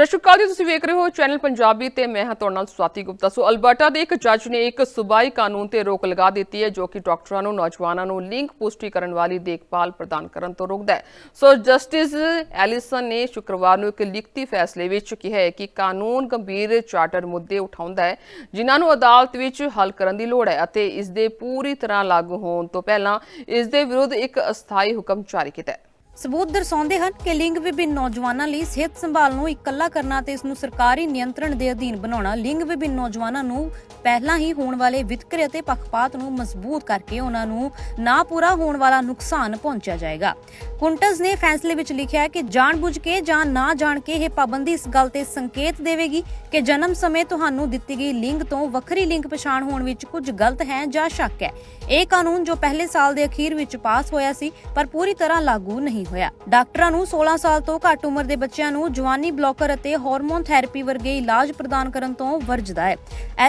ਸਤਿ ਸ਼੍ਰੀ ਅਕਾਲ ਜੀ, ਤੁਸੀਂ ਵੇਖ ਰਹੇ ਹੋ ਚੈਨਲ ਪੰਜਾਬੀ ਤੇ ਮੈਂ ਹਾਂ ਤੁਹਾਡੇ ਨਾਲ ਸਵਾਤੀ ਗੁਪਤਾ। ਸੋ ਅਲਬਰਟਾ ਦੇ ਇੱਕ ਜੱਜ ਨੇ ਇੱਕ ਸੂਬਾਈ ਕਾਨੂੰਨ ਤੇ ਰੋਕ ਲਗਾ ਦਿੱਤੀ ਹੈ, ਜੋ ਕਿ ਡਾਕਟਰਾਂ ਨੂੰ, ਨੌਜਵਾਨਾਂ ਨੂੰ ਲਿੰਗ ਪੁਸ਼ਟੀ ਕਰਨ ਵਾਲੀ ਦੇਖਭਾਲ ਪ੍ਰਦਾਨ ਕਰਨ ਤੋਂ ਰੋਕਦਾ ਹੈ। ਸੋ ਜਸਟਿਸ ਐਲਿਸਨ ਨੇ ਸ਼ੁੱਕਰਵਾਰ ਨੂੰ ਇੱਕ ਲਿਖਤੀ ਫੈਸਲੇ ਵਿੱਚ ਕਿਹਾ ਹੈ ਕਿ ਕਾਨੂੰਨ ਗੰਭੀਰ ਚਾਰਟਰ ਮੁੱਦੇ ਉਠਾਉਂਦਾ ਹੈ, ਜਿਨ੍ਹਾਂ ਨੂੰ ਅਦਾਲਤ ਵਿੱਚ ਹੱਲ ਕਰਨ ਦੀ ਲੋੜ ਹੈ ਅਤੇ ਇਸ ਦੇ ਪੂਰੀ ਤਰ੍ਹਾਂ ਲਾਗੂ ਹੋਣ ਤੋਂ ਪਹਿਲਾਂ ਇਸ ਦੇ ਵਿਰੁੱਧ ਇੱਕ ਅਸਥਾਈ ਹੁਕਮ ਜਾਰੀ ਕੀਤਾ ਹੈ। ਸਬੂਤ ਦਰਸਾਉਂਦੇ ਹਨ ਕਿ ਲਿੰਗ ਵਿਭਿੰਨ ਨੌਜਵਾਨਾਂ ਲਈ ਸਿਹਤ ਸੰਭਾਲ ਨੂੰ ਇਕੱਲਾ ਕਰਨਾ ਤੇ ਇਸ ਨੂੰ ਸਰਕਾਰੀ ਨਿਯੰਤਰਣ ਦੇ ਅਧੀਨ ਬਣਾਉਣਾ ਲਿੰਗ ਵਿਭਿੰਨ ਨੌਜਵਾਨਾਂ ਨੂੰ ਪਹਿਲਾਂ ਹੀ ਹੋਣ ਵਾਲੇ ਵਿਤਕਰੇ ਅਤੇ ਪੱਖਪਾਤ ਨੂੰ ਮਜ਼ਬੂਤ ਕਰਕੇ ਉਹਨਾਂ ਨੂੰ ਨਾ ਪੂਰਾ ਹੋਣ ਵਾਲਾ ਨੁਕਸਾਨ ਪਹੁੰਚਿਆ ਜਾਏਗਾ। ਕੁੰਟਸ ਨੇ ਫੈਸਲੇ ਵਿੱਚ ਲਿਖਿਆ ਹੈ ਕਿ ਜਾਣਬੁੱਝ ਕੇ ਜਾਂ ਨਾ ਜਾਣ ਕੇ ਇਹ ਪਾਬੰਦੀ ਇਸ ਗੱਲ ਤੇ ਸੰਕੇਤ ਦੇਵੇਗੀ ਕਿ ਜਨਮ ਸਮੇਂ ਤੁਹਾਨੂੰ ਦਿੱਤੀ ਗਈ ਲਿੰਗ ਤੋਂ ਵੱਖਰੀ ਲਿੰਗ ਪਛਾਣ ਹੋਣ ਵਿੱਚ ਕੁਝ ਗਲਤ ਹੈ ਜਾਂ ਸ਼ੱਕ ਹੈ। ਇਹ ਕਾਨੂੰਨ ਜੋ ਪਹਿਲੇ ਸਾਲ ਦੇ ਅਖੀਰ ਵਿੱਚ ਪਾਸ ਹੋਇਆ ਸੀ, ਪਰ ਪੂਰੀ ਤਰ੍ਹਾਂ ਲਾਗੂ ਨਹੀਂ ਹੋਇਆ। ਡਾਕਟਰਾਂ ਨੂੰ 16 ਸਾਲ ਤੋਂ ਘੱਟ ਉਮਰ ਦੇ ਬੱਚਿਆਂ ਨੂੰ ਜਵਾਨੀ ਬਲੌਕਰ ਅਤੇ ਹਾਰਮੋਨ ਥੈਰੇਪੀ ਵਰਗੇ ਇਲਾਜ ਪ੍ਰਦਾਨ ਕਰਨ ਤੋਂ ਵਰਜਦਾ ਹੈ।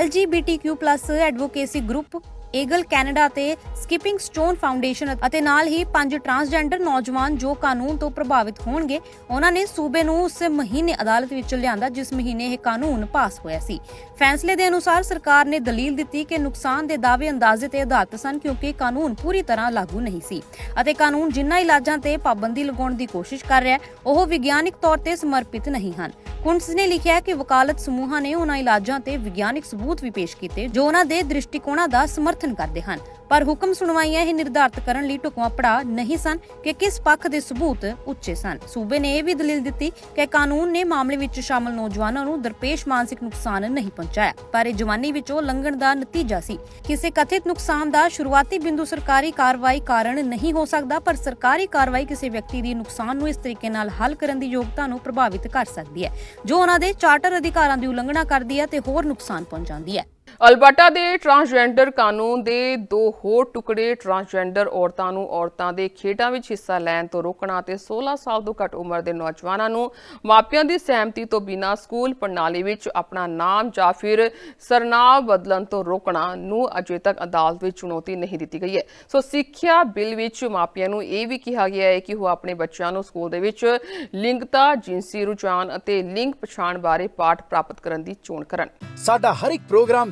LGBTQ+ advocacy group Egale Canada ਤੇ ਸਕਿਪਿੰਗ ਸਟੋਨ ਫਾਊਂਡੇਸ਼ਨ ਅਤੇ ਨਾਲ ਹੀ ਪੰਜ ਟਰਾਂਸਜੈਂਡਰ ਨੌਜਵਾਨ ਜੋ ਕਾਨੂੰਨ ਤੋਂ ਪ੍ਰਭਾਵਿਤ ਹੋਣਗੇ, ਉਹਨਾਂ ਨੇ ਸੂਬੇ ਨੂੰ ਉਸ ਮਹੀਨੇ ਅਦਾਲਤ ਵਿੱਚ ਲਿਆਂਦਾ ਜਿਸ ਮਹੀਨੇ ਇਹ ਕਾਨੂੰਨ ਪਾਸ ਹੋਇਆ ਸੀ। ਫੈਸਲੇ ਦੇ ਅਨੁਸਾਰ ਸਰਕਾਰ ਨੇ ਦਲੀਲ ਦਿੱਤੀ ਕਿ ਨੁਕਸਾਨ ਦੇ ਦਾਅਵੇ ਅੰਦਾਜ਼ੇ ਤੇ ਆਧਾਰਿਤ ਸਨ ਕਿਉਂਕਿ ਕਾਨੂੰਨ ਪੂਰੀ ਤਰ੍ਹਾਂ ਲਾਗੂ ਨਹੀਂ ਸੀ ਅਤੇ ਕਾਨੂੰਨ ਜਿਨ੍ਹਾਂ ਇਲਾਜਾਂ ਤੇ ਪਾਬੰਦੀ ਲਗਾਉਣ ਦੀ ਕੋਸ਼ਿਸ਼ ਕਰ ਰਿਹਾ ਹੈ, ਉਹ ਵਿਗਿਆਨਿਕ ਤੌਰ ਤੇ ਸਮਰਪਿਤ ਨਹੀਂ ਹਨ। ਕੁੰਟਸ ਨੇ ਲਿਖਿਆ ਕਿ ਵਕਾਲਤ ਸਮੂਹਾਂ ਨੇ ਉਹਨਾਂ ਇਲਾਜਾਂ ਤੇ ਵਿਗਿਆਨਿਕ ਸਬੂਤ ਵੀ ਪੇਸ਼ ਕੀਤੇ ਜੋ ਉਹਨਾਂ ਦੇ ਦ੍ਰਿਸ਼ਟੀਕੋਣਾਂ ਦਾ ਸਮਰਥਨ ਕਰਦੇ ਹਨ। ਪਰ ਹੁਕਮ ਸੁਣਵਾਈਆਂ ਇਹ ਨਿਰਧਾਰਤ ਕਰਨ ਲਈ ਢੁਕਵਾਂ ਪੜਾ ਨਹੀਂ ਸਨ ਕਿ ਕਿਸ ਪੱਖ ਦੇ ਸਬੂਤ ਉੱਚੇ ਸਨ। ਸੂਬੇ ਨੇ ਇਹ ਵੀ ਦਲੀਲ ਦਿੱਤੀ ਕਿ ਕਾਨੂੰਨ ਨੇ ਮਾਮਲੇ ਵਿੱਚ ਸ਼ਾਮਲ ਨੌਜਵਾਨਾਂ ਨੂੰ ਦਰਪੇਸ਼ ਮਾਨਸਿਕ ਨੁਕਸਾਨ ਨਹੀਂ ਪਹੁੰਚਾਇਆ, ਪਰ ਇਹ ਜਵਾਨੀ ਵਿੱਚੋਂ ਲੰਘਣ ਦਾ ਨਤੀਜਾ ਸੀ। ਕਿਸੇ ਕਥਿਤ ਨੁਕਸਾਨ ਦਾ ਸ਼ੁਰੂਆਤੀ ਬਿੰਦੂ ਸਰਕਾਰੀ ਕਾਰਵਾਈ ਕਾਰਨ ਨਹੀਂ ਹੋ ਸਕਦਾ, ਪਰ ਸਰਕਾਰੀ ਕਾਰਵਾਈ ਕਿਸੇ ਵਿਅਕਤੀ ਦੀ ਨੁਕਸਾਨ ਨੂੰ ਇਸ ਤਰੀਕੇ ਨਾਲ ਹੱਲ ਕਰਨ ਦੀ ਯੋਗਤਾ ਨੂੰ ਪ੍ਰਭਾਵਿਤ ਕਰ ਸਕਦੀ ਹੈ, ਜੋ ਉਹਨਾਂ ਦੇ ਚਾਰਟਰ ਅਧਿਕਾਰਾਂ ਦੀ ਉਲੰਘਣਾ ਕਰਦੀ ਹੈ ਤੇ ਹੋਰ ਨੁਕਸਾਨ ਪਹੁੰਚਾਉਂਦੀ ਹੈ। ਅਲਬਰਟਾ ਦੇ ਟਰਾਂਸਜੈਂਡਰ ਕਾਨੂੰਨ ਦੇ ਦੋ ਹੋਰ ਟੁਕੜੇ ਟਰਾਂਸਜੈਂਡਰ ਔਰਤਾਂ ਨੂੰ ਔਰਤਾਂ ਦੇ ਖੇਡਾਂ ਵਿੱਚ ਹਿੱਸਾ ਲੈਣ ਤੋਂ ਰੋਕਣਾ ਤੇ 16 ਸਾਲ ਤੋਂ ਘੱਟ ਉਮਰ ਦੇ ਨੌਜਵਾਨਾਂ ਨੂੰ ਮਾਪਿਆਂ ਦੀ ਸਹਿਮਤੀ ਤੋਂ ਬਿਨਾਂ ਸਕੂਲ ਪ੍ਰਣਾਲੀ ਵਿੱਚ ਆਪਣਾ ਨਾਮ ਜਾਂ ਫਿਰ ਸਰਨਾਮ ਬਦਲਣ ਤੋਂ ਰੋਕਣਾ ਨੂੰ ਅਜੇ ਤੱਕ ਅਦਾਲਤ ਵਿੱਚ ਚੁਣੌਤੀ ਨਹੀਂ ਦਿੱਤੀ ਗਈ ਹੈ। ਸੋ ਸਿੱਖਿਆ ਬਿੱਲ ਵਿੱਚ ਮਾਪਿਆਂ ਨੂੰ ਇਹ ਵੀ ਕਿਹਾ ਗਿਆ ਹੈ ਕਿ ਉਹ ਆਪਣੇ ਬੱਚਿਆਂ ਨੂੰ ਸਕੂਲ ਦੇ ਵਿੱਚ ਲਿੰਗਤਾ, ਜਿਨਸੀ ਰੁਝਾਨ ਅਤੇ ਲਿੰਗ ਪਛਾਣ ਬਾਰੇ ਪਾਠ ਪ੍ਰਾਪਤ ਕਰਨ ਦੀ ਚੋਣ ਕਰਨ। ਸਾਡਾ ਹਰ ਇੱਕ ਪ੍ਰੋਗਰਾਮ